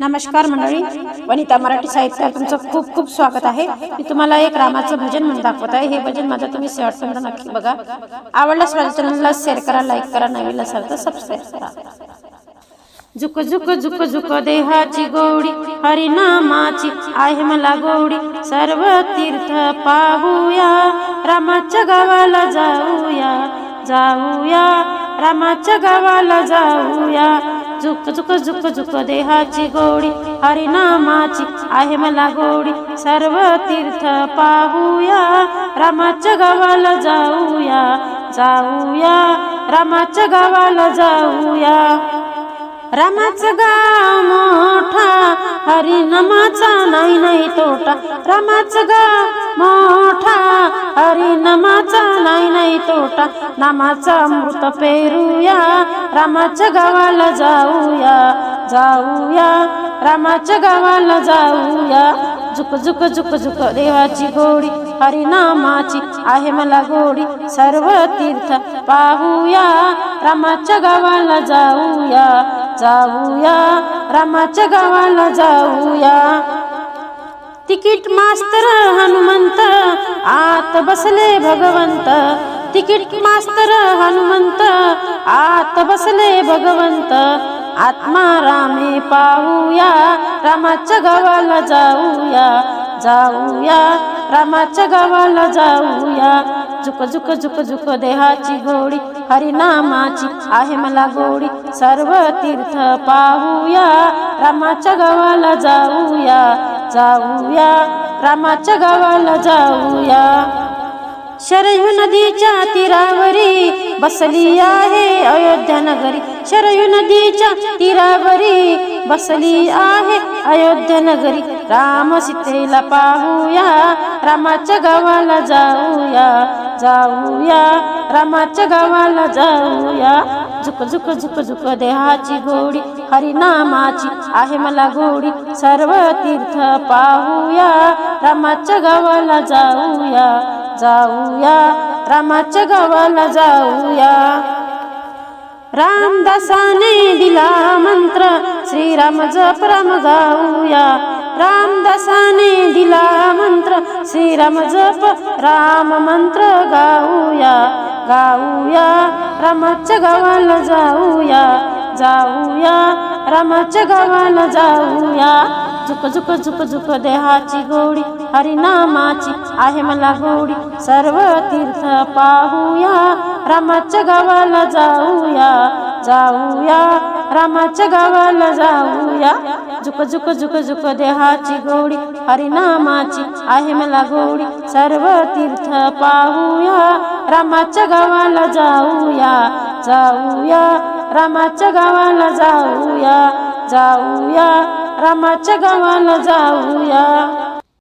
नमस्कार मंडळी वनिता मराठी साहित्यात तुमचं खूप खूप स्वागत आहे. मी तुम्हाला एक रामाचं भजन म्हणून दाखवत आहे. हे भजन माझं तुम्ही शेवटपर्यंत नक्की बघा. आवडल्यास माझ्या चॅनलला शेअर करा लाईक करा. नवीन असाल तर सबस्क्राईब करा. झुक झुक झुक झुक देहाची गोडी हरिनामाची आहे मला गोडी. सर्व तीर्थ पाहूया रामाच्या गावाला जाऊया जाऊया रामाच्या गावाला जाऊया. झुक झुक झुक झुक देहाची गोडी. हरिनामाची आहे मला गोडी. सर्व तीर्थ पाहूया. रामाच्या गावाला जाऊया. जाऊया. रामाच्या गावाला जाऊया. रामाचं गाव मोठा हरिनामाचा नाही नाही तोटा. रामाचं गाव मोठा हरिनामाचा नाही नाही तोटा. नामाचा अमृत पेरूया रामाच्या गावाला जाऊया जाऊया. रामाच्या गावाला जाऊया. झुक झुक झुक झुक देवाची गोडी हरिनामाची आहे मला गोडी. सर्व तीर्थ पाहूया रामाच्या गावाला जाऊया. जाऊया. रामाच्या गावाला जाऊया. तिकीट मास्तर हनुमंत आत बसले भगवंत. तिकीट मास्तर हनुमंत आत बसले भगवंत. आत्मा रामे पाहूया रामाच्या गावाला जाऊया. जाऊया रामाच्या गावाला जाऊया. झुक झुक झुक झुक देहाची गोडी हरिनामाची आहे मला गोडी. सर्व तीर्थ पाहूया रामाच्या गावाला जाऊया जाऊया रामाच्या गावाला जाऊया. शरयू नदीच्या तीरावरी बसली आहे अयोध्या नगरी. शरयू नदीच्या तीरावरी बसली आहे अयोध्या नगरी. राम सीतेला पाहूया रामाच्या गावाला जाऊया जाऊया रामाच्या गावाला जाऊया. झुक झुक झुक झुक देहाची गोडी हरिनामाची आहे मला गोडी सर्व तीर्थ पाहूया रामाच्या गावाला जाऊया. जाऊया. रामाच्या गावाला जाऊया. रामदासाने दिला मंत्र श्रीराम जप राम गाऊया. रामदासाने दिला मंत्र श्रीराम जप राम मंत्र गाऊया. गाऊया रामाच्या गावाला जाऊया. जाऊया रामाच्या गावाला जाऊया. झुक झुक झुक झुक देहाची गोडी हरिनामाची आहे मला गोडी. सर्व तीर्थ पाहूया रामाच्या गावाला जाऊया जाऊया रामाच्या गावाला जाऊया. झुक झुक झुक झुक देहाची गोडी हरिनामाची आहे मला गोडी. सर्व तीर्थ पाहूया रामाच्या गावाला जाऊया जाऊया रामाच्या गावाला जाऊया जाऊया. रामाच्या गावाला जाऊया.